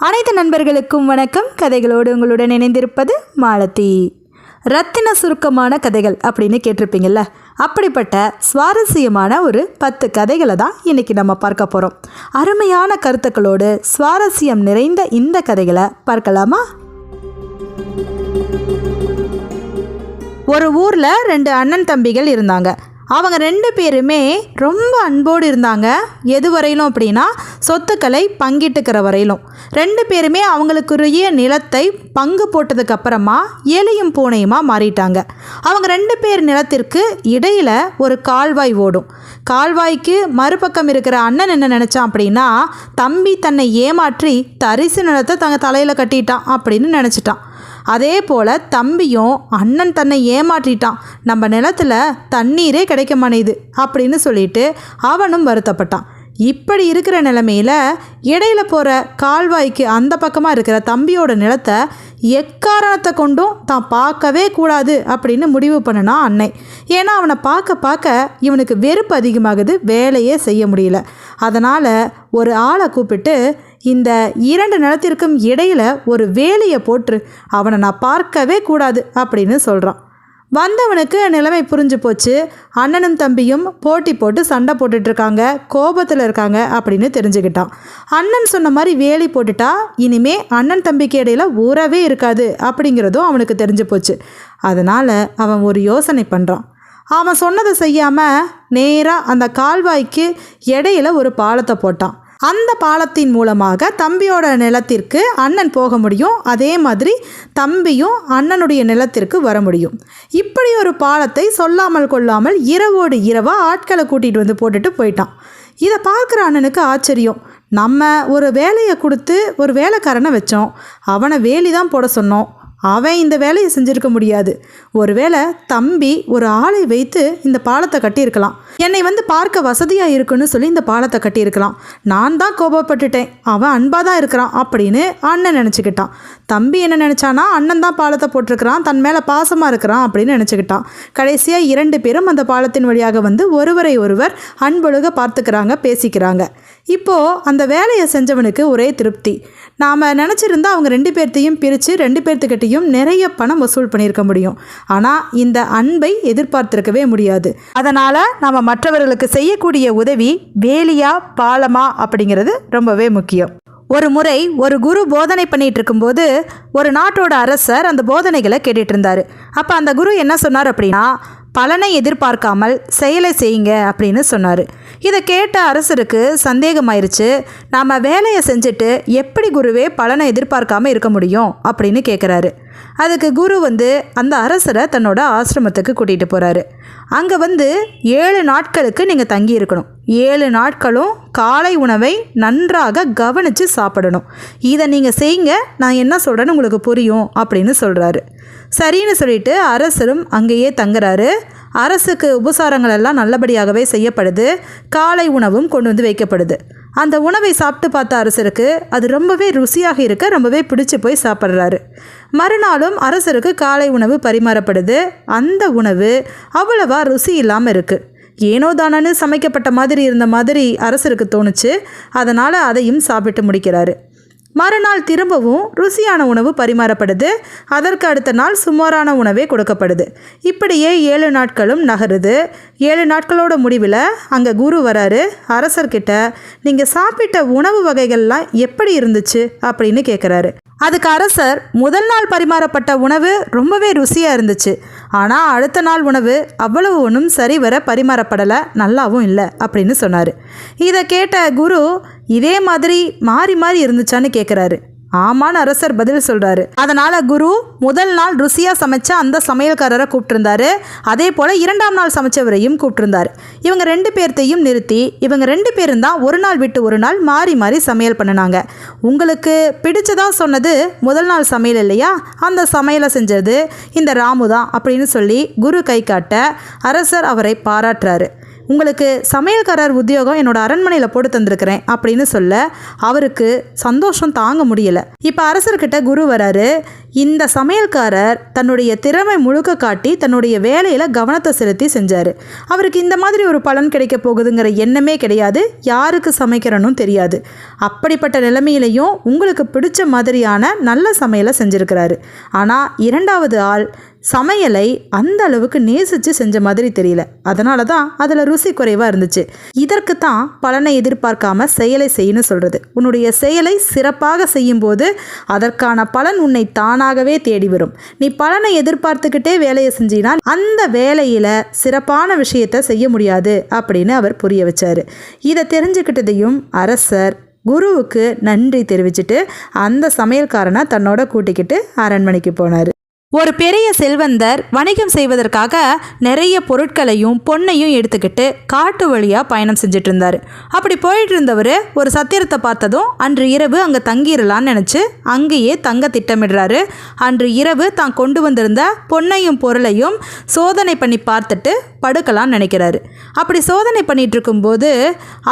அனைத்து நண்பர்களுக்கும் வணக்கம். கதைகளோடு உங்களுடன் இணைந்திருப்பது மாலதி. ரத்தின சுருக்கமான கதைகள் அப்படின்னு கேட்டிருப்பீங்கள்ல அப்படிப்பட்ட சுவாரஸ்யமான ஒரு பத்து கதைகளை தான் இன்றைக்கி நம்ம பார்க்க போகிறோம் அருமையான கருத்துக்களோடு சுவாரஸ்யம் நிறைந்த இந்த கதைகளை பார்க்கலாமா? ஒரு ஊரில் ரெண்டு அண்ணன் தம்பிகள் இருந்தாங்க. அவங்க ரெண்டு பேருமே ரொம்ப அன்போடு இருந்தாங்க. எது வரையிலும் அப்படின்னா சொத்துக்களை பங்கிட்டுக்கிற வரையிலும். ரெண்டு பேருமே அவங்களுக்குரிய நிலத்தை பங்கு போட்டதுக்கு அப்புறமா எலியும் பூனையுமா மாறிட்டாங்க. அவங்க ரெண்டு பேர் நிலத்திற்கு இடையில ஒரு கால்வாய் ஓடும். கால்வாய்க்கு மறுபக்கம் இருக்கிற அண்ணன் என்ன நினச்சான் அப்படின்னா தம்பி தன்னை ஏமாற்றி தரிசு நிலத்தை தங்க தலையில் கட்டிட்டான் அப்படின்னு நினச்சிட்டான். அதே போல் தம்பியும் அண்ணன் தன்னை ஏமாற்றிட்டான். நம்ம நிலத்தில் தண்ணீரே கிடைக்க மாட்டேது அப்படின்னு சொல்லிட்டு அவனும் வருத்தப்பட்டான். இப்படி இருக்கிற நிலமையில் இடையில போகிற கால்வாய்க்கு அந்த பக்கமாக இருக்கிற தம்பியோட நிலத்தை எக்காரணத்தை கொண்டும் தான் பார்க்கவே கூடாது அப்படின்னு முடிவு பண்ணனா அன்னை. ஏன்னா அவனை பார்க்க பார்க்க இவனுக்கு வெறுப்பு அதிகமாகுது வேலையே செய்ய முடியல. அதனால் ஒரு ஆளை கூப்பிட்டு இந்த இரண்டு நிலத்திற்கும் இடையில் ஒரு வேலியை போட்டு அவனை நான் பார்க்கவே கூடாது அப்படின்னு சொல்கிறான் வந்தவனுக்கு நிலைமை புரிஞ்சு போச்சு. அண்ணனும் தம்பியும் போட்டி போட்டு சண்டை போட்டுட்ருக்காங்க கோபத்தில் இருக்காங்க அப்படின்னு தெரிஞ்சுக்கிட்டான். அண்ணன் சொன்ன மாதிரி வேலி போட்டுட்டா இனிமே அண்ணன் தம்பிக்கு இடையில் உறவே இருக்காது அப்படிங்கிறதும் அவனுக்கு தெரிஞ்சு போச்சு. அதனால் அவன் ஒரு யோசனை பண்ணுறான் அவன் சொன்னதை செய்யாமல் நேராக அந்த கால்வாய்க்கு இடையில ஒரு பாலத்தை போட்டான். அந்த பாலத்தின் மூலமாக தம்பியோட நிலத்திற்கு அண்ணன் போக முடியும். அதே மாதிரி தம்பியும் அண்ணனுடைய நிலத்திற்கு வர முடியும். இப்படி ஒரு பாலத்தை சொல்லாமல் கொள்ளாமல் இரவோடு இரவாக ஆட்களை கூட்டிகிட்டு வந்து போட்டுட்டு போயிட்டான். இதை பார்க்குற அண்ணனுக்கு ஆச்சரியம். நம்ம ஒரு வேலையை கொடுத்து ஒரு வேலைக்காரனை வச்சோம். அவனை வேலி தான் போட சொன்னோம். அவன் இந்த வேலையை செஞ்சிருக்க முடியாது. ஒருவேளை தம்பி ஒரு ஆளை வைத்து இந்த பாலத்தை கட்டியிருக்கலாம். என்னை வந்து பார்க்க வசதியாக இருக்குன்னு சொல்லி இந்த பாலத்தை கட்டியிருக்கலாம். நான் தான் கோபப்பட்டுட்டேன். அவன் அன்பாக தான் இருக்கிறான் அப்படின்னு அண்ணன் நினச்சிக்கிட்டான். தம்பி என்ன நினச்சானா அண்ணன் தான் பாலத்தை போட்டிருக்கிறான் தன் மேலே பாசமாக இருக்கிறான் அப்படின்னு நினச்சிக்கிட்டான். கடைசியாக இரண்டு பேரும் அந்த பாலத்தின் வழியாக வந்து ஒருவரை ஒருவர் அன்பொழுக பார்த்துக்கிறாங்க பேசிக்கிறாங்க. இப்போது அந்த வேலையை செஞ்சவனுக்கு ஒரே திருப்தி. நாம் நினச்சிருந்தா அவங்க ரெண்டு பேர்த்தையும் பிரித்து ரெண்டு பேர்த்துக்கிட்டையும் நிறைய பணம் வசூல் பண்ணியிருக்க முடியும். ஆனால் இந்த அன்பை எதிர்பார்த்திருக்கவே முடியாது. அதனால் நாம் மற்றவர்களுக்கு செய்யக்கூடிய உதவி வேலியா பாலமா அப்படிங்கிறது ரொம்பவே முக்கியம். ஒரு முறை ஒரு குரு போதனை பண்ணிட்டு இருக்கும்போது ஒரு நாட்டோட அரசர் அந்த போதனைகளை கேட்டுட்டு இருந்தார். அப்போ அந்த குரு என்ன சொன்னார் அப்படின்னா பலனை எதிர்பார்க்காமல் செயலை செய்யுங்க அப்படின்னு சொன்னார். இதை கேட்ட அரசருக்கு சந்தேகமாயிருச்சு. நாம் வேலையை செஞ்சுட்டு எப்படி குருவே பலனை எதிர்பார்க்காம இருக்க முடியும் அப்படின்னு கேட்குறாரு அதுக்கு குரு வந்து அந்த அரசரை தன்னோட ஆசிரமத்துக்கு கூட்டிகிட்டு போகிறாரு அங்கே வந்து ஏழு நாட்களுக்கு நீங்கள் தங்கி இருக்கணும். ஏழு நாட்களும் காலை உணவை நன்றாக கவனித்து சாப்பிடணும். இதை நீங்கள் செய்யுங்க நான் என்ன சொல்கிறேன்னு உங்களுக்கு புரியும் அப்படின்னு சொல்கிறாரு சரின்னு சொல்லிட்டு அரசரும் அங்கேயே தங்குறாரு. அரசுக்கு உபசாரங்கள் எல்லாம் நல்லபடியாகவே செய்யப்படுது. காலை உணவும் கொண்டு வந்து வைக்கப்படுது. அந்த உணவை சாப்பிட்டு பார்த்த அரசருக்கு அது ரொம்பவே ருசியாக இருக்க ரொம்பவே பிடிச்சு போய் சாப்பிட்றாரு. மறுநாளும் அரசருக்கு காலை உணவு பரிமாறப்படுது. அந்த உணவு அவ்வளவா ருசி இல்லாமல் இருக்குது ஏனோ தானன்னு சமைக்கப்பட்ட மாதிரி இருந்த மாதிரி அரசருக்கு தோணுச்சு. அதனால் அதையும் சாப்பிட்டு முடிக்கிறாரு. மறுநாள் திரும்பவும் ருசியான உணவு பரிமாறப்படுது. அதற்கு அடுத்த நாள் சுமாரான உணவே கொடுக்கப்படுது. இப்படியே ஏழு நாட்களும் நகருது. ஏழு நாட்களோட முடிவில் அங்கே குரு வராரு. அரசர்கிட்ட நீங்கள் சாப்பிட்ட உணவு வகைகள்லாம் எப்படி இருந்துச்சு? அப்படின்னு கேட்குறாரு அதுக்கு அரசர் முதல் நாள் பரிமாறப்பட்ட உணவு ரொம்பவே ருசியாக இருந்துச்சு. ஆனால் அடுத்த நாள் உணவு அவ்வளவு ஒன்றும் சரிவர பரிமாறப்படலை நல்லாவும் இல்லை. அப்படின்னு சொன்னார். இதை கேட்ட குரு இதே மாதிரி மாறி மாறி இருந்துச்சான்னு கேட்குறாரு ஆமான்னு அரசர் பதில் சொல்கிறாரு அதனால் குரு முதல் நாள் ருசியாக சமைச்ச அந்த சமையல்காரரை கூப்பிட்டுருந்தாரு. அதே போல் இரண்டாம் நாள் சமைச்சவரையும் கூப்பிட்டுருந்தாரு. இவங்க ரெண்டு பேர்த்தையும் நிறுத்தி இவங்க ரெண்டு பேரும் தான் ஒரு நாள் விட்டு ஒரு நாள் மாறி மாறி சமையல் பண்ணினாங்க. உங்களுக்கு பிடிச்சதா சொன்னது முதல் நாள் சமையல் இல்லையா? அந்த சமையலை செஞ்சது இந்த ராமு தான் அப்படின்னு சொல்லி குரு கை காட்ட அரசர் அவரை பாராட்டுறாரு. உங்களுக்கு சமையல்காரர் உத்தியோகம் என்னோட அரண்மனையில் போட்டு தந்திருக்கிறேன் அப்படின்னு சொல்ல அவருக்கு சந்தோஷம் தாங்க முடியல. இப்போ அரசர்கிட்ட குரு வராரு இந்த சமையல்காரர் தன்னுடைய திறமை முழுக்க காட்டி தன்னுடைய வேலையில் கவனத்தை செலுத்தி செஞ்சார். அவருக்கு இந்த மாதிரி ஒரு பலன் கிடைக்க போகுதுங்கிற எண்ணமே கிடையாது யாருக்கு சமைக்கிறனும் தெரியாது. அப்படிப்பட்ட நிலைமையிலையும் உங்களுக்கு பிடிச்ச மாதிரியான நல்ல சமையலை செஞ்சுருக்கிறாரு. ஆனால் இரண்டாவது ஆள் சமையலை அந்த அளவுக்கு நேசித்து செஞ்ச மாதிரி தெரியல. அதனால தான் அதில் ருசி குறைவாக இருந்துச்சு. இதற்கு தான் பலனை எதிர்பார்க்காம செயலை செய்யணும் சொல்கிறது உன்னுடைய செயலை சிறப்பாக செய்யும்போது அதற்கான பலன் உன்னை தானாகவே தேடி வரும். நீ பலனை எதிர்பார்த்துக்கிட்டே வேலையை செஞ்சினா அந்த வேலையில் சிறப்பான விஷயத்தை செய்ய முடியாது அப்படின்னு அவர் புரிய வச்சார். இதை தெரிஞ்சுக்கிட்டதையும் அரசர் குருவுக்கு நன்றி தெரிவிச்சுட்டு அந்த சமையல்காரனை தன்னோட கூட்டிக்கிட்டு அரண்மனைக்கு போனார். ஒரு பெரிய செல்வந்தர் வணிகம் செய்வதற்காக நிறைய பொருட்களையும் பொண்ணையும் எடுத்துக்கிட்டு காட்டு வழியாக பயணம் செஞ்சுட்டு இருந்தார் அப்படி போயிட்டு இருந்தவர் ஒரு சத்திரத்தை பார்த்ததும் அன்று இரவு அங்கே தங்கிடலான்னு நினச்சி அங்கேயே தங்க திட்டமிடுறாரு. அன்று இரவு தான் கொண்டு வந்திருந்த பொண்ணையும் பொருளையும் சோதனை பண்ணி பார்த்துட்டு படுக்கலாம்னு நினைக்கிறாரு. அப்படி சோதனை பண்ணிகிட்டு இருக்கும்போது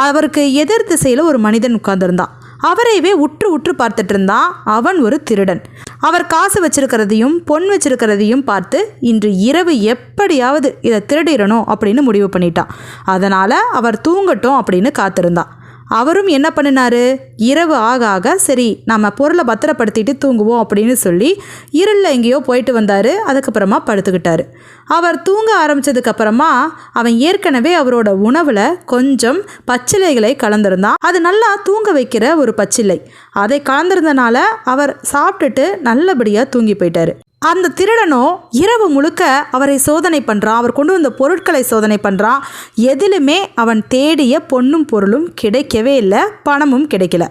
அவருக்கு எதிர் திசையில் ஒரு மனிதன் உட்கார்ந்துருந்தான். அவரையவே உற்று உற்று பார்த்துட்டு இருந்தான் அவன் ஒரு திருடன். அவர் காசு வச்சிருக்கிறதையும் பொன் வச்சிருக்கிறதையும் பார்த்து இன்று இரவு எப்படியாவது இதை திருடிடணும் அப்படின்னு முடிவு பண்ணிட்டான். அதனால் அவர் தூங்கட்டும் அப்படின்னு காத்திருந்தான். அவரும் என்ன பண்ணினாரு? இரவு ஆக ஆக சரி நம்ம பொருளை பத்திரப்படுத்திட்டு தூங்குவோம் அப்படின்னு சொல்லி இருளில் எங்கேயோ போயிட்டு வந்தார். அதுக்கப்புறமா படுத்துக்கிட்டாரு. அவர் தூங்க ஆரம்பிச்சதுக்கப்புறமா அவன் ஏற்கனவே அவரோட உணவில் கொஞ்சம் பச்சிலைகளை கலந்திருந்தான். அது நல்லா தூங்க வைக்கிற ஒரு பச்சிலை. அதை கலந்திருந்தனால அவர் சாப்பிட்டுட்டு நல்லபடியாக தூங்கி போயிட்டாரு. அந்த திருடனோ இரவு முழுக்க அவரை சோதனை பண்ணுறான் அவர் கொண்டு வந்த பொருட்களை சோதனை பண்ணுறான் எதிலுமே அவன் தேடிய பொண்ணும் பொருளும் கிடைக்கவே இல்லை பணமும் கிடைக்கல.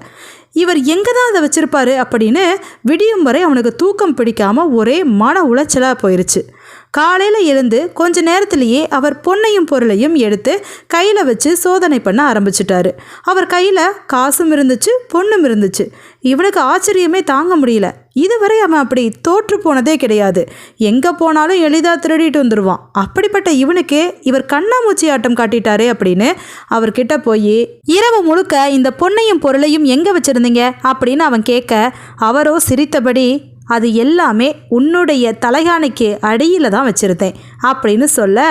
இவர் எங்கே தான் அதை வச்சுருப்பாரு அப்படின்னு விடியும் வரை அவனுக்கு தூக்கம் பிடிக்காமல் ஒரே மன உளைச்சலாக போயிருச்சு. காலையில் எழுந்து கொஞ்ச நேரத்திலேயே அவர் பொன்னையும் பொருளையும் எடுத்து கையில் வச்சு சோதனை பண்ண ஆரம்பிச்சிட்டாரு. அவர் கையில் காசும் இருந்துச்சு பொண்ணும் இருந்துச்சு. இவனுக்கு ஆச்சரியமே தாங்க முடியல. இதுவரை அவன் அப்படி தோற்று போனதே கிடையாது. எங்கே போனாலும் எளிதாக திருடிட்டு வந்துடுவான் அப்படிப்பட்ட இவனுக்கு இவர் கண்ணாமூச்சி ஆட்டம் காட்டிட்டாரே அப்படின்னு அவர்கிட்ட போய் இரவு முழுக்க இந்த பொன்னையும் பொருளையும் எங்கே வச்சுருந்தீங்க? அப்படின்னு அவன் கேட்க அவரோ சிரித்தபடி அது எல்லாமே உன்னுடைய தலைகாணிக்கு அடியில் தான் வச்சுருந்தேன். அப்படின்னு சொல்ல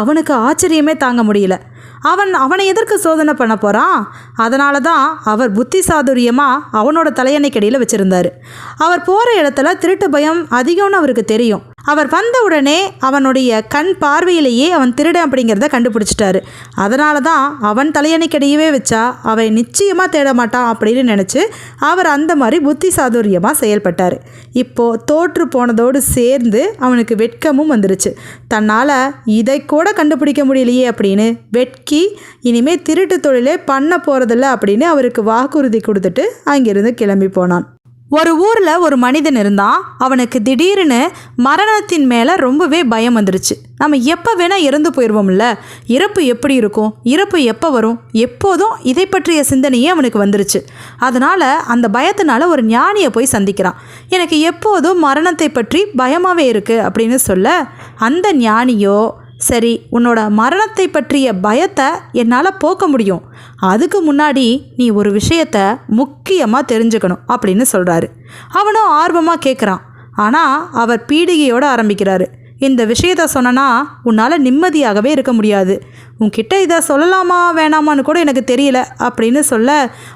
அவனுக்கு ஆச்சரியமே தாங்க முடியல. அவன் அவனை எதற்கு சோதனை பண்ண போகிறான் அதனால தான் அவர் புத்தி சாதுரியமாக அவனோட தலையணைக்கடியில் வச்சுருந்தார். அவர் போகிற இடத்துல திருட்டு பயம் அதிகம்னு அவருக்கு தெரியும். அவர் வந்த உடனே அவனுடைய கண் பார்வையிலேயே அவன் திருடன் அப்படிங்கிறத கண்டுபிடிச்சிட்டாரு. அதனால தான் அவன் தலையணைக்கடியவே வச்சா அவன் நிச்சயமாக தேட மாட்டான் அப்படின்னு நினச்சி அவர் அந்த மாதிரி புத்தி சாதுரியமாக செயல்பட்டார். இப்போது தோற்று போனதோடு சேர்ந்து அவனுக்கு வெட்கமும் வந்துருச்சு. தன்னால் இதை கூட கண்டுபிடிக்க முடியலையே அப்படின்னு வெட்கி இனிமேல் திருட்டு தொழிலே பண்ண போகிறதில்ல அப்படின்னு அவருக்கு வாக்குறுதி கொடுத்துட்டு அங்கிருந்து கிளம்பி போனான். ஒரு ஊரில் ஒரு மனிதன் இருந்தான். அவனுக்கு திடீர்னு மரணத்தின் மேலே ரொம்பவே பயம் வந்துருச்சு. நம்ம எப்போ வேணால் இறந்து போயிடுவோம்ல இறப்பு எப்படி இருக்கும்? இறப்பு எப்போ வரும்? எப்போதும் இதை பற்றிய சிந்தனையே அவனுக்கு வந்துருச்சு. அதனால் அந்த பயத்தினால ஒரு ஞானியை போய் சந்திக்கிறான். எனக்கு எப்போதும் மரணத்தை பற்றி பயமாகவே இருக்குது அப்படின்னு சொல்ல அந்த ஞானியோ சரி உன்னோட மரணத்தை பற்றிய பயத்தை என்னால் போக்க முடியும். அதுக்கு முன்னாடி நீ ஒரு விஷயத்த முக்கியமாக தெரிஞ்சுக்கணும் அப்படின்னு சொல்கிறாரு அவனும் ஆர்வமாக கேட்குறான் ஆனால் அவர் பீடிகையோடு ஆரம்பிக்கிறாரு. இந்த விஷயத்த சொன்னனா உன்னால் நிம்மதியாகவே இருக்க முடியாது. உன்கிட்ட இதை சொல்லலாமா வேணாமான்னு கூட எனக்கு தெரியல அப்படின்னு சொல்ல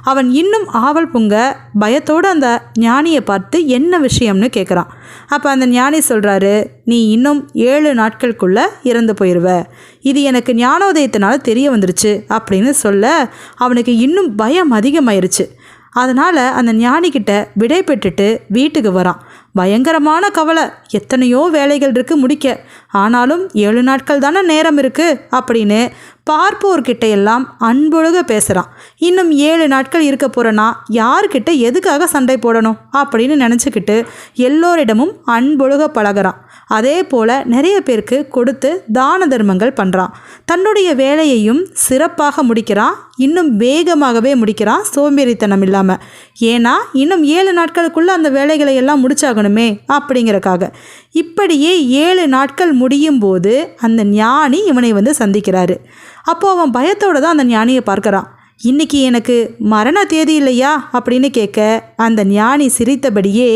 அவன் இன்னும் ஆவல் பொங்க பயத்தோடு அந்த ஞானியை பார்த்து என்ன விஷயம்னு கேட்குறான் அப்போ அந்த ஞானி சொல்கிறாரு நீ இன்னும் ஏழு நாட்களுக்குள்ளே இறந்து போயிடுவ இது எனக்கு ஞானோதயத்தினால தெரிய வந்துருச்சு அப்படின்னு சொல்ல அவனுக்கு இன்னும் பயம் அதிகமாயிருச்சு. அதனால் அந்த ஞானிக்கிட்ட விடை பெற்றுட்டு வீட்டுக்கு வரான். பயங்கரமான கவலை. எத்தனையோ வேலைகள் இருக்குது முடிக்க. ஆனாலும் ஏழு நாட்கள் தானே நேரம் இருக்குது அப்படின்னு பார்ப்போர்கிட்ட எல்லாம் அன்பொழுக பேசுகிறான் இன்னும் ஏழு நாட்கள் இருக்க போகிறேன்னா யார்கிட்ட எதுக்காக சண்டை போடணும்? அப்படின்னு நினச்சிக்கிட்டு எல்லோரிடமும் அன்பொழுக பழகிறான். அதே போல் நிறைய பேருக்கு கொடுத்து தான தர்மங்கள் பண்ணுறான் தன்னுடைய வேலையையும் சிறப்பாக முடிக்கிறான். இன்னும் வேகமாகவே முடிக்கிறான் சோம்பேறித்தனம் இல்லாமல் ஏன்னா இன்னும் ஏழு நாட்களுக்குள்ளே அந்த வேலைகளை எல்லாம் முடிச்சாகணுமே அப்படிங்கிறக்காக. இப்படியே ஏழு நாட்கள் முடியும் போது அந்த ஞானி இவனை வந்து சந்திக்கிறாரு. அப்போது அவன் பயத்தோடு தான் அந்த ஞானியை பார்க்கறான். இன்னைக்கு எனக்கு மரண தேதி இல்லையா? அப்படின்னு கேட்க அந்த ஞானி சிரித்தபடியே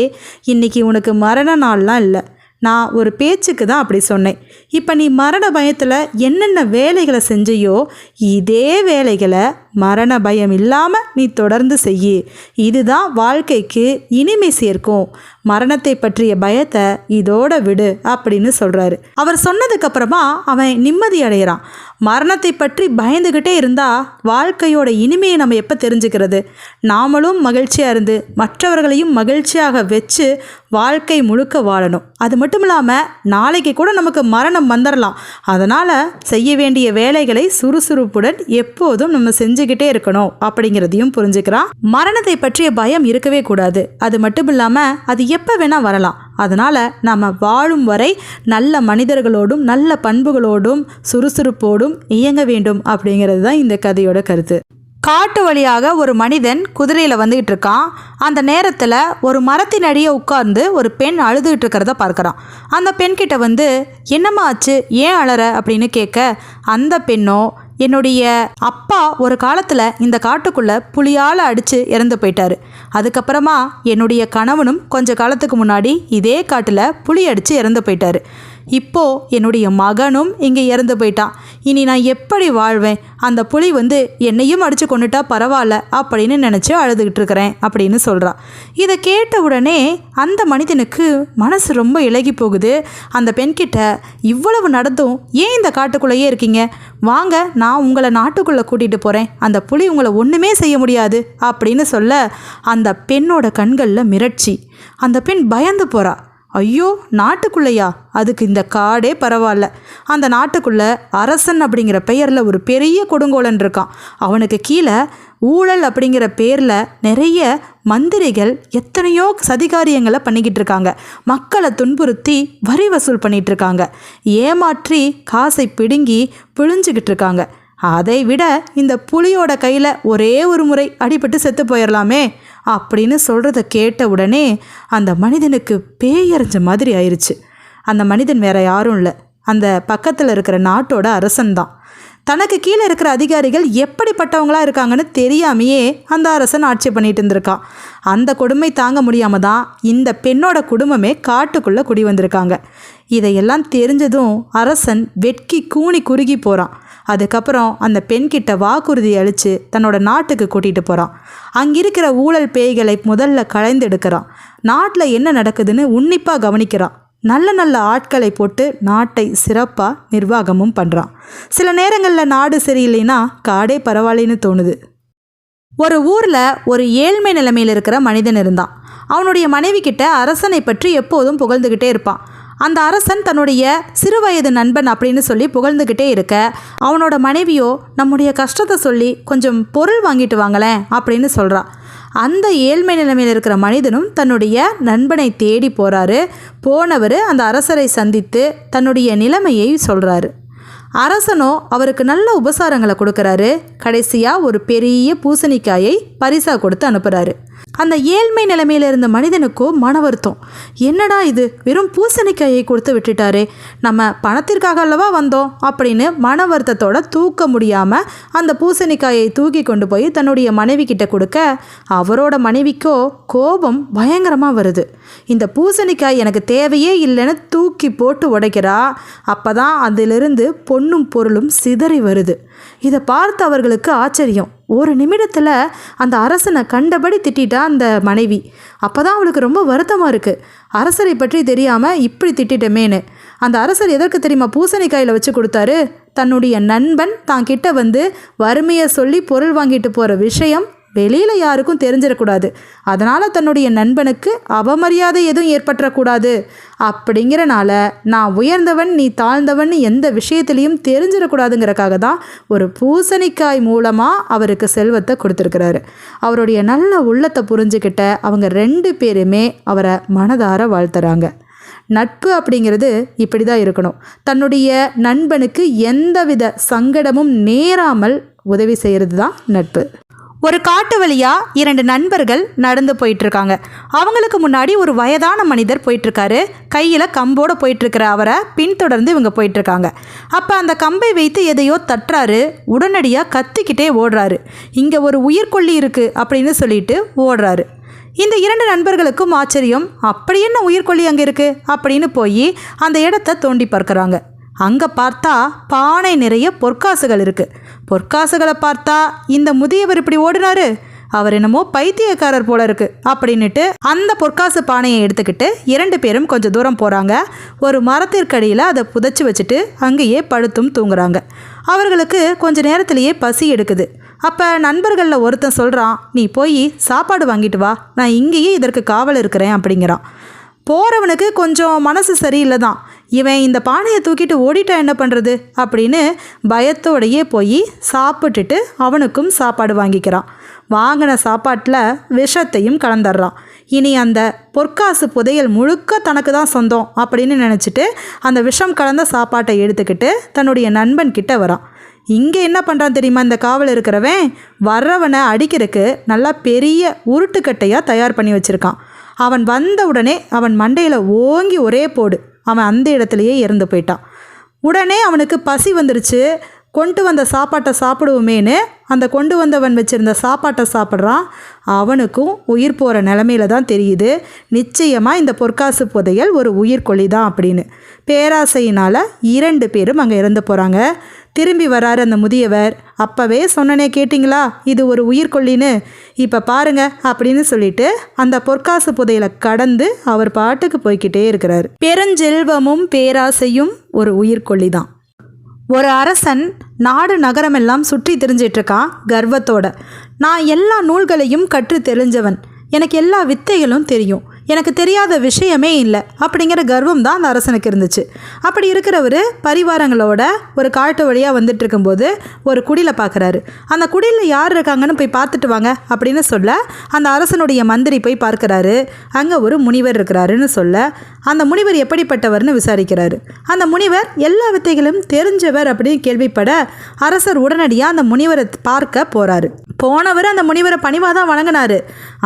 இன்னைக்கு உனக்கு மரண நாள்லாம் இல்லை. நான் ஒரு பேச்சுக்கு தான் அப்படி சொன்னேன். இப்போ நீ மரண பயத்தில் என்னென்ன வேலைகளை செஞ்சையோ இதே வேலைகளை மரண பயம் இல்லாமல் நீ தொடர்ந்து செய்யி. இதுதான் வாழ்க்கைக்கு இனிமை சேர்க்கும். மரணத்தை பற்றிய பயத்தை இதோட விடு அப்படின்னு சொல்கிறாரு அவர் சொன்னதுக்கு அப்புறமா அவன் நிம்மதி அடைகிறான் மரணத்தை பற்றி பயந்துக்கிட்டே இருந்தால் வாழ்க்கையோட இனிமையை நம்ம எப்போ தெரிஞ்சுக்கிறது? நாமளும் மகிழ்ச்சியாக இருந்து மற்றவர்களையும் மகிழ்ச்சியாக வச்சு வாழ்க்கை முழுக்க வாழணும். அது மட்டும் இல்லாமல் நாளைக்கு கூட நமக்கு மரணம் வந்துடலாம் அதனால் செய்ய வேண்டிய வேலைகளை சுறுசுறுப்புடன் எப்போதும் நம்ம செஞ்சு செஞ்சுக்கிட்டே இருக்கணும் அப்படிங்கிறதையும் புரிஞ்சுக்கிறான் மரணத்தை பற்றிய பயம் இருக்கவே கூடாது. அது மட்டும் இல்லாமல் அது எப்போ வேணால் வரலாம். அதனால் நம்ம வாழும் வரை நல்ல மனிதர்களோடும் நல்ல பண்புகளோடும் சுறுசுறுப்போடும் இயங்க வேண்டும் அப்படிங்கிறது தான் இந்த கதையோட கருத்து. காட்டு வழியாக ஒரு மனிதன் குதிரையில் வந்துகிட்டு இருக்கான். அந்த நேரத்தில் ஒரு மரத்தின் அடியே உட்கார்ந்து ஒரு பெண் அழுதுகிட்டு இருக்கிறத பார்க்குறான். அந்த பெண்கிட்ட வந்து என்னம்மா ஆச்சு? ஏன் அழற? அப்படின்னு கேட்க அந்த பெண்ணோ என்னுடைய அப்பா ஒரு காலத்தில் இந்த காட்டுக்குள்ளே புளியால் அடித்து இறந்து போயிட்டாரு. அதுக்கப்புறமா என்னுடைய கணவனும் கொஞ்ச காலத்துக்கு முன்னாடி இதே காட்டில் புளி அடித்து இறந்து போயிட்டாரு. இப்போ என்னுடைய மகனும் இங்கே இறந்து போயிட்டான். இனி நான் எப்படி வாழ்வேன்? அந்த புலி வந்து என்னையும் அடித்து கொண்டுட்டா பரவாயில்ல அப்படின்னு நினச்சி அழுதுகிட்டு இருக்கிறேன் அப்படின்னு சொல்கிறான் இதை கேட்ட உடனே அந்த மனிதனுக்கு மனசு ரொம்ப இலகி போகுது. அந்த பெண்கிட்ட இவ்வளவு நடந்தும் ஏன் இந்த காட்டுக்குள்ளேயே இருக்கீங்க? வாங்க நான் உங்களை நாட்டுக்குள்ளே கூட்டிகிட்டு போகிறேன் அந்த புலி உங்களை ஒன்றுமே செய்ய முடியாது அப்படின்னு சொல்ல அந்த பெண்ணோட கண்களில் மிரட்சி. அந்த பெண் பயந்து போகிறாள் ஐயோ நாட்டுக்குள்ளையா? அதுக்கு இந்த காடே பரவாயில்ல. அந்த நாட்டுக்குள்ள அரசன் அப்படிங்கிற பெயரில் ஒரு பெரிய கொடுங்கோலன் இருக்கான். அவனுக்கு கீழே ஊழல் அப்படிங்கிற பேரில் நிறைய மந்திரிகள் எத்தனையோ சதிகாரியங்களை பண்ணிக்கிட்டு இருக்காங்க. மக்களை துன்புறுத்தி வரி வசூல் பண்ணிகிட்டு இருக்காங்க. ஏமாற்றி காசை பிடுங்கி பிழிஞ்சுக்கிட்டு இருக்காங்க. அதை விட இந்த புலியோட கையில் ஒரே ஒரு முறை அடிபட்டு செத்து போயிடலாமே அப்படின்னு சொல்கிறத கேட்ட உடனே அந்த மனிதனுக்கு பேயறிஞ்ச மாதிரி ஆயிடுச்சு அந்த மனிதன் வேற யாரும் இல்லை. அந்த பக்கத்தில் இருக்கிற நாட்டோட அரசன் தான் தனக்கு கீழே இருக்கிற அதிகாரிகள் எப்படிப்பட்டவங்களா இருக்காங்கன்னு தெரியாமையே அந்த அரசன் ஆட்சி பண்ணிட்டு இருந்திருக்கான் அந்த கொடுமை தாங்க முடியாம தான் இந்த பெண்ணோட குடும்பமே காட்டுக்குள்ளே குடி வந்திருக்காங்க. இதையெல்லாம் தெரிஞ்சதும் அரசன் வெட்கி கூனி குறுகி போகிறான் அதுக்கப்புறம் அந்த பெண்கிட்ட வாக்குறுதி அளித்து தன்னோட நாட்டுக்கு கூட்டிகிட்டு போகிறான் அங்கிருக்கிற ஊழல் பேய்களை முதல்ல களைந்தெடுக்கிறான் நாட்டில் என்ன நடக்குதுன்னு உன்னிப்பாக கவனிக்கிறான். நல்ல நல்ல ஆட்களை போட்டு நாட்டை சிறப்பாக நிர்வாகமும் பண்ணுறான் சில நேரங்களில் நாடு சரியில்லைன்னா காடே பரவாயில்லைன்னு தோணுது. ஒரு ஊரில் ஒரு ஏழ்மை நிலைமையில் இருக்கிற மனிதன் இருந்தான். அவனுடைய மனைவி கிட்ட அரசனை பற்றி எப்போதும் புகழ்ந்துக்கிட்டே இருப்பான். அந்த அரசன் தன்னுடைய சிறுவயது நண்பன் அப்படின்னு சொல்லி புகழ்ந்துக்கிட்டே இருக்க அவனோட மனைவியோ நம்முடைய கஷ்டத்தை சொல்லி கொஞ்சம் பொருள் வாங்கிட்டு வாங்களேன் அப்படின்னு சொல்கிறான் அந்த ஏழ்மை நிலைமையில் இருக்கிற மனிதனும் தன்னுடைய நண்பனை தேடி போகிறாரு போனவர் அந்த அரசரை சந்தித்து தன்னுடைய நிலைமையை சொல்கிறாரு அரசனோ அவருக்கு நல்ல உபசாரங்களை கொடுக்குறாரு. கடைசியாக ஒரு பெரிய பூசணிக்காயை பரிசாக கொடுத்து அனுப்புகிறாரு அந்த ஏழ்மை நிலைமையில இருந்த மனிதனுக்கோ மன வருத்தம். என்னடா இது? வெறும் பூசணிக்காயை கொடுத்து விட்டுட்டாரே. நம்ம பணத்திற்காக அல்லவா வந்தோம்? அப்படின்னு மன வருத்தத்தோட தூக்க முடியாமல் அந்த பூசணிக்காயை தூக்கி கொண்டு போய் தன்னுடைய மனைவி கிட்ட கொடுக்க அவரோட மனைவிக்கோ கோபம் பயங்கரமாக வருது. இந்த பூசணிக்காய் எனக்கு தேவையே இல்லைன்னு தூக்கி போட்டு உடைக்கிறா. அப்போ தான் அதிலிருந்து பொன்னும் பொருளும் சிதறி வருது. இதை பார்த்து அவர்களுக்கு ஆச்சரியம். ஒரு நிமிடத்தில் அந்த அரசனை கண்டபடி திட்டா அந்த மனைவி. அப்போ தான் அவளுக்கு ரொம்ப வருத்தமாக இருக்குது அரசரை பற்றி தெரியாமல் இப்படி திட்டிட்டமேன்னு. அந்த அரசர் எதற்கு தெரியுமா பூசணிக்காயில் வச்சு கொடுத்தாரு? தன்னுடைய நண்பன் தான் கிட்ட வந்து வறுமையை சொல்லி பொருள் வாங்கிட்டு போகிற விஷயம் வெளியில் யாருக்கும் தெரிஞ்சிடக்கூடாது. அதனால் தன்னுடைய நண்பனுக்கு அவமரியாதை எதுவும் ஏற்பட்டுறக்கூடாது அப்படிங்கிறனால நான் உயர்ந்தவன் நீ தாழ்ந்தவன் எந்த விஷயத்துலையும் தெரிஞ்சிடக்கூடாதுங்கிறக்காக தான் ஒரு பூசணிக்காய் மூலமாக அவருக்கு செல்வத்தை கொடுத்துருக்கிறாரு. அவருடைய நல்ல உள்ளத்தை புரிஞ்சுக்கிட்ட அவங்க ரெண்டு பேருமே அவரை மனதார வாழ்த்துறாங்க. நட்பு அப்படிங்கிறது இப்படி தான் இருக்கணும். தன்னுடைய நண்பனுக்கு எந்தவித சங்கடமும் நேராமல் உதவி செய்கிறது தான் நட்பு. ஒரு காட்டு வழியா இரண்டு நண்பர்கள் நடந்து போயிட்டு இருக்காங்க அவங்களுக்கு முன்னாடி ஒரு வயதான மனிதர் போயிட்டு இருக்காரு கையில் கம்போட போயிட்டு இருக்கிற அவரை பின்தொடர்ந்து இவங்க போயிட்டு இருக்காங்க அப்போ அந்த கம்பை வைத்து எதையோ தட்டுறாரு. உடனடியாக கத்திக்கிட்டே ஓடுறாரு. இங்கே ஒரு உயிர்கொல்லி இருக்கு அப்படின்னு சொல்லிட்டு ஓடுறாரு. இந்த இரண்டு நண்பர்களுக்கும் ஆச்சரியம். அப்படி என்ன உயிர்கொல்லி அங்கே இருக்கு? அப்படின்னு போய் அந்த இடத்த தோண்டி பார்க்குறாங்க. அங்கே பார்த்தா பானை நிறைய பொற்காசுகள் இருக்குது பொற்காசுகளை பார்த்தா இந்த முதியவர் இப்படி ஓடினாரு? அவர் என்னமோ பைத்தியக்காரர் போல இருக்கு. அப்படின்னுட்டு அந்த பொற்காசு பானையை எடுத்துக்கிட்டு இரண்டு பேரும் கொஞ்சம் தூரம் போகிறாங்க ஒரு மரத்திற்கடியில் அதை புதைச்சி வச்சுட்டு அங்கேயே படுத்தும் தூங்குறாங்க. அவர்களுக்கு கொஞ்ச நேரத்திலேயே பசி எடுக்குது. அப்போ நண்பர்களில் ஒருத்தன் சொல்கிறான் நீ போய் சாப்பாடு வாங்கிட்டு வா. நான் இங்கேயே இதற்கு காவல் இருக்கிறேன் அப்படிங்கிறான். போகிறவனுக்கு கொஞ்சம் மனசு சரியில்லை தான் இவன் இந்த பானையை தூக்கிட்டு ஓடிட்டா என்ன பண்ணுறது அப்படின்னு பயத்தோடையே போய் சாப்பிட்டுட்டு அவனுக்கும் சாப்பாடு வாங்கிக்கிறான். வாங்கின சாப்பாட்டில் விஷத்தையும் கலந்துடுறான். இனி அந்த பொற்காசு புதையல் முழுக்க தனக்கு தான் சொந்தம் அப்படின்னு நினச்சிட்டு அந்த விஷம் கலந்த சாப்பாட்டை எடுத்துக்கிட்டு தன்னுடைய நண்பன் கிட்ட வரான். இங்கே என்ன பண்ணுறான் தெரியுமா இந்த காவல் இருக்கிறவன்? வர்றவனை அடிக்கிறதுக்கு நல்லா பெரிய உருட்டுக்கட்டையாக தயார் பண்ணி வச்சுருக்கான். அவன் வந்த உடனே அவன் மண்டையில் ஓங்கி ஒரே போடு. அவன் அந்த இடத்துலையே இறந்து போயிட்டான். உடனே அவனுக்கு பசி வந்துருச்சு. கொண்டு வந்த சாப்பாட்டை சாப்பிடுவோமேன்னு அந்த கொண்டு வந்தவன் வச்சுருந்த சாப்பாட்டை சாப்பிட்றான். அவனுக்கும் உயிர் போகிற நிலமையில தான் தெரியுது. நிச்சயமாக இந்த பொற்காசு புதையல் ஒரு உயிர்கொல்லி தான் அப்படின்னு. பேராசையினால் இரண்டு பேரும் அங்கே இறந்து போகிறாங்க திரும்பி வராரு அந்த முதியவர். அப்போவே சொன்னனே கேட்டிங்களா? இது ஒரு உயிர்கொல்லின்னு இப்போ பாருங்க அப்படின்னு சொல்லிட்டு அந்த பொற்காசு புதையலை கடந்து அவர் பாட்டுக்கு போய்க்கிட்டே இருக்கிறார். பெருஞ்செல்வமும் பேராசையும் ஒரு உயிர்கொல்லி தான் ஒரு அரசன் நாடு நகரமெல்லாம் சுற்றி தெரிஞ்சிட்ருக்கான் கர்வத்தோட. நான் எல்லா நூல்களையும் கற்று தெரிஞ்சவன். எனக்கு எல்லா வித்தைகளும் தெரியும். எனக்கு தெரியாத விஷயமே இல்லை அப்படிங்கிற கர்வம் தான் அந்த அரசனுக்கு இருந்துச்சு. அப்படி இருக்கிறவர் பரிவாரங்களோட ஒரு காட்டு வழியாக வந்துட்டு இருக்கும்போது ஒரு குடியில் பார்க்குறாரு அந்த குடியில் யார் இருக்காங்கன்னு போய் பார்த்துட்டு வாங்க அப்படின்னு சொல்ல அந்த அரசனுடைய மந்திரி போய் பார்க்குறாரு. அங்கே ஒரு முனிவர் இருக்கிறாருன்னு சொல்ல அந்த முனிவர் எப்படிப்பட்டவர்னு விசாரிக்கிறாரு. அந்த முனிவர் எல்லா வித்தைகளும் தெரிஞ்சவர் அப்படின்னு கேள்விப்பட அரசர் உடனடியாக அந்த முனிவரை பார்க்க போகிறாரு போனவர் அந்த முனிவரை பணிவாக தான் வணங்கினாரு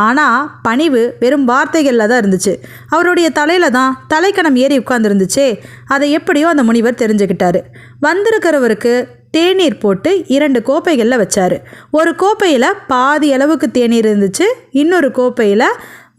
ஆனால் பணிவு வெறும் வார்த்தைகளில் தான் இருந்துச்சு. அவருடைய தலையில் தான் தலைக்கணம் ஏறி உட்கார்ந்துருந்துச்சே. அதை எப்படியோ அந்த முனிவர் தெரிஞ்சுக்கிட்டாரு. வந்திருக்கிறவருக்கு தேநீர் போட்டு இரண்டு கோப்பைகளில் வச்சார். ஒரு கோப்பையில் பாதி அளவுக்கு தேநீர் இருந்துச்சு இன்னொரு கோப்பையில்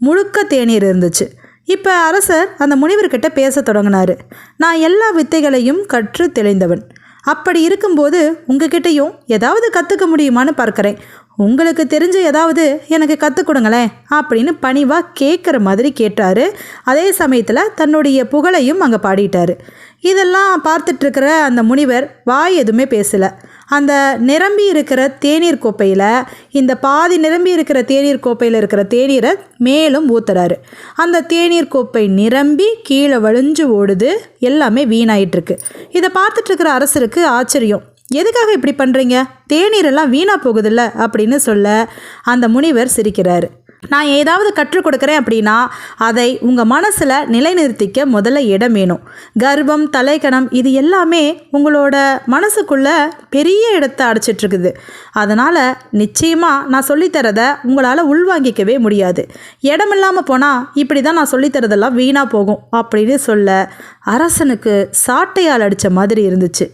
முழுக்க தேநீர் இருந்துச்சு. இப்போ அரசர் அந்த முனிவர்கிட்ட பேச தொடங்கினார். நான் எல்லா வித்தைகளையும் கற்று தெளிந்தவன். அப்படி இருக்கும்போது உங்ககிட்டயும் ஏதாவது கற்றுக்க முடியுமான்னு பார்க்குறேன். உங்களுக்கு தெரிஞ்ச ஏதாவது எனக்கு கற்றுக் கொடுங்களேன் அப்படின்னு பணிவாக கேட்குற மாதிரி கேட்டார். அதே சமயத்தில் தன்னுடைய புகழையும் அங்கே பாடிட்டார். இதெல்லாம் பார்த்துட்ருக்கிற அந்த முனிவர் வாய் எதுவுமே பேசலை. அந்த நிரம்பி இருக்கிற தேநீர் கோப்பையில் இந்த பாதி நிரம்பி இருக்கிற தேநீர் கோப்பையில் இருக்கிற தேநீரை மேலும் ஊத்துறாரு. அந்த தேநீர் கோப்பை நிரம்பி கீழே வழிஞ்சு ஓடுது எல்லாமே வீணாயிட்டிருக்கு இதை பார்த்துட்ருக்கிற அரசருக்கு ஆச்சரியம். எதுக்காக இப்படி பண்ணுறீங்க தேநீரெல்லாம் வீணாக போகுதில்ல? அப்படின்னு சொல்ல அந்த முனிவர் சிரிக்கிறார். நான் ஏதாவது கற்றுக் கொடுக்குறேன் அப்படின்னா அதை உங்கள் மனசில் நிலைநிறுத்திக்க முதல்ல இடம் வேணும். கர்வம் தலைக்கணம் இது எல்லாமே உங்களோட மனசுக்குள்ள பெரிய இடத்தை அடைச்சிட்ருக்குது. அதனால் நிச்சயமாக நான் சொல்லித்தரதை உங்களால் உள்வாங்கிக்கவே முடியாது. இடம் இல்லாமல் போனால் இப்படி தான் நான் சொல்லித்தரதெல்லாம் வீணாக போகும் அப்படின்னு சொல்ல அரசனுக்கு சாட்டையால் அடித்த மாதிரி இருந்துச்சு.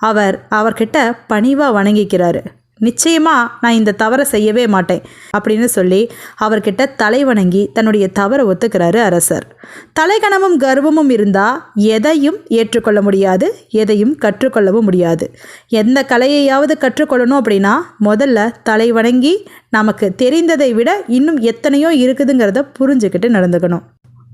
அவர் அவர்கிட்ட பணிவாக வணங்கிக்கிறாரு. நிச்சயமாக நான் இந்த தவறை செய்யவே மாட்டேன் அப்படின்னு சொல்லி அவர்கிட்ட தலை வணங்கி தன்னுடைய தவறை ஒத்துக்கிறாரு அரசர். தலைகணமும் கர்வமும் இருந்தால் எதையும் ஏற்றுக்கொள்ள முடியாது எதையும் கற்றுக்கொள்ளவும் முடியாது. எந்த கலையையாவது கற்றுக்கொள்ளணும் அப்படின்னா முதல்ல தலை வணங்கி நமக்கு தெரிந்ததை விட இன்னும் எத்தனையோ இருக்குதுங்கிறத புரிஞ்சுக்கிட்டு நடந்துக்கணும்.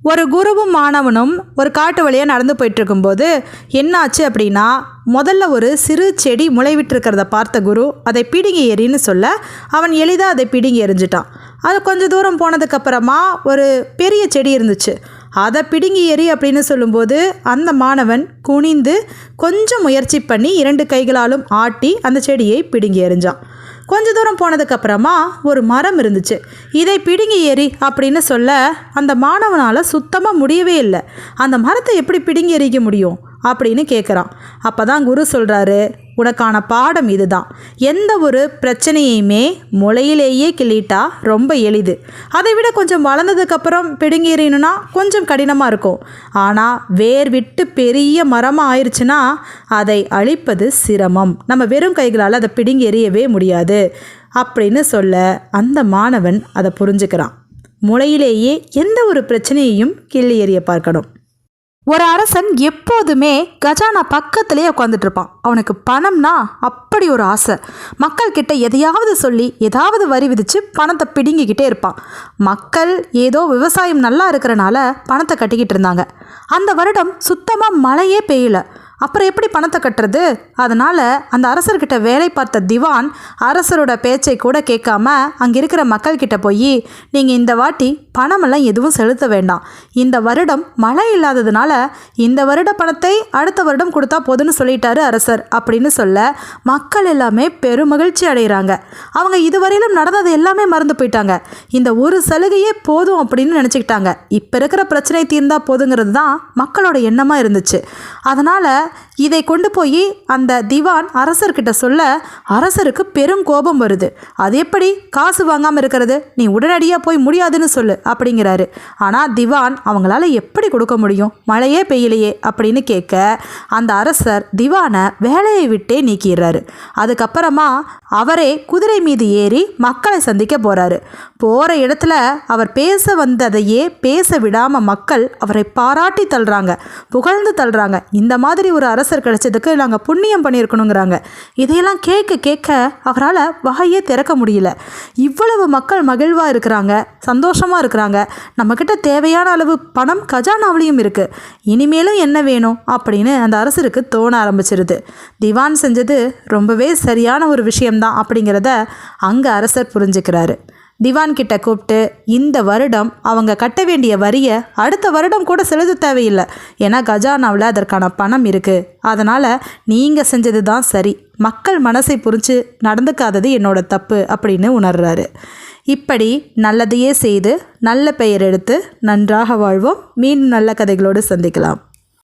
ஒரு குருவும் மாணவனும் ஒரு காட்டு வழியாக நடந்து போயிட்டு இருக்கும்போது என்னாச்சு அப்படின்னா முதல்ல ஒரு சிறு செடி முளைவிட்டிருக்கிறத பார்த்த குரு அதை பிடுங்கி எறின்னு சொல்ல அவன் எளிதாக அதை பிடுங்கி எறிஞ்சிட்டான். அது கொஞ்சம் தூரம் போனதுக்கப்புறமா ஒரு பெரிய செடி இருந்துச்சு. அதை பிடுங்கி எறி அப்படின்னு சொல்லும்போது அந்த மாணவன் குனிந்து கொஞ்சம் முயற்சி பண்ணி இரண்டு கைகளாலும் ஆட்டி அந்த செடியை பிடுங்கி எறிஞ்சான். கொஞ்ச தூரம் போனதுக்கப்புறமா ஒரு மரம் இருந்துச்சு. இதை பிடுங்கி எறி அப்படின்னு சொல்ல அந்த மாணவனால் சுத்தமாக முடியவே இல்லை. அந்த மரத்தை எப்படி பிடுங்கி எறிக்க முடியும்? அப்படின்னு கேட்குறான் அப்போ தான் குரு சொல்கிறாரு உனக்கான பாடம் இதுதான். எந்த ஒரு பிரச்சனையுமே முளையிலேயே கிள்ளிட்டா ரொம்ப எளிது. அதை விட கொஞ்சம் வளர்ந்ததுக்கப்புறம் பிடுங்கிறினா கொஞ்சம் கடினமாக இருக்கும். ஆனால் வேர் விட்டு பெரிய மரமாக ஆயிடுச்சுன்னா அதை அழிப்பது சிரமம். நம்ம வெறும் கைகளால் அதை பிடுங்கி எறியவே முடியாது. அப்படின்னு சொல்ல அந்த மாணவன் அதை புரிஞ்சுக்கிறான். முளையிலேயே எந்த ஒரு பிரச்சனையையும் கிள்ளி எறிய பார்க்கணும். ஒரு அரசன் எப்போதுமே கஜானா பக்கத்திலேயே உட்காந்துட்டு இருப்பான் அவனுக்கு பணம்னா அப்படி ஒரு ஆசை. மக்கள் கிட்ட எதையாவது சொல்லி ஏதாவது வரி விதித்து பணத்தை பிடுங்கிக்கிட்டே இருப்பான். மக்கள் ஏதோ விவசாயம் நல்லா இருக்கிறனால பணத்தை கட்டிக்கிட்டு இருந்தாங்க. அந்த வருடம் சுத்தமாக மழையே பெய்யல. அப்புறம் எப்படி பணத்தை கட்டுறது? அதனால் அந்த அரசர்கிட்ட வேலை பார்த்த திவான் அரசரோட பேச்சை கூட கேட்காம அங்கே இருக்கிற மக்கள்கிட்ட போய் நீங்கள் இந்த வாட்டி பணமெல்லாம் எதுவும் செலுத்த வேண்டாம். இந்த வருடம் மழை இல்லாததுனால இந்த வருட பணத்தை அடுத்த வருடம் கொடுத்தா போதும்னு சொல்லிட்டாரு அரசர் அப்படின்னு சொல்ல மக்கள் எல்லாமே பெருமகிழ்ச்சி அடைகிறாங்க. அவங்க இதுவரையிலும் நடந்தது எல்லாமே மறந்து போயிட்டாங்க. இந்த ஒரு சலுகையே போதும் அப்படின்னு நினச்சிக்கிட்டாங்க. இப்போ இருக்கிற பிரச்சனை தீர்ந்தா போதுங்கிறது தான் மக்களோட எண்ணமாக இருந்துச்சு. அதனால் இதை கொண்டு போய் அந்த திவான் அரசர்கிட்ட சொல்ல அரசருக்கு பெரும் கோபம் வருது. அது எப்படி? காசு வாங்காமல் இருக்கிறது. நீ உடனடியாக போய் முடியாதுன்னு சொல்லு அப்படிங்கிறாரு. ஆனால் திவான் அவங்களால எப்படி கொடுக்க முடியும்? மழையே பெய்யலையே அப்படின்னு கேட்க அந்த அரசர் திவானை வேலையை விட்டே நீக்கிடுறாரு. அதுக்கப்புறமா அவரே குதிரை மீது ஏறி மக்களை சந்திக்க போகிறாரு போகிற இடத்துல அவர் பேச வந்ததையே பேச விடாமல் மக்கள் அவரை பாராட்டி தள்ளுறாங்க. புகழ்ந்து தள்ளுறாங்க. இந்த மாதிரி ஒரு ஒரு அரசர் கிடைச்சதுக்கு நாங்கள் புண்ணியம் பண்ணியிருக்கணுங்கிறாங்க. இதையெல்லாம் கேட்க கேட்க அவரால் வகையே திறக்க முடியல. இவ்வளவு மக்கள் மகிழ்வாக இருக்கிறாங்க சந்தோஷமாக இருக்கிறாங்க. நம்மக்கிட்ட தேவையான அளவு பணம் கஜானாவிலையும் இருக்குது இனிமேலும் என்ன வேணும் அப்படின்னு அந்த அரசருக்கு தோண ஆரம்பிச்சிருது. திவான் செஞ்சது ரொம்பவே சரியான ஒரு விஷயம்தான் அப்படிங்கிறத அங்கே அரசர் புரிஞ்சுக்கிறாரு. திவான் கிட்ட கூப்பிட்டு இந்த வருடம் அவங்க கட்ட வேண்டிய வரியை அடுத்த வருடம் கூட செலுத்த தேவையில்லை. ஏன்னா கஜானாவில் அதற்கான பணம் இருக்குது அதனால் நீங்கள் செஞ்சது தான் சரி. மக்கள் மனசை புரிஞ்சு நடந்துக்காதது என்னோட தப்பு அப்படின்னு உணர்றாரு. இப்படி நல்லதையே செய்து நல்ல பெயர் எடுத்து நன்றாக வாழ்வோம். மீண்டும் நல்ல கதைகளோடு சந்திக்கலாம்.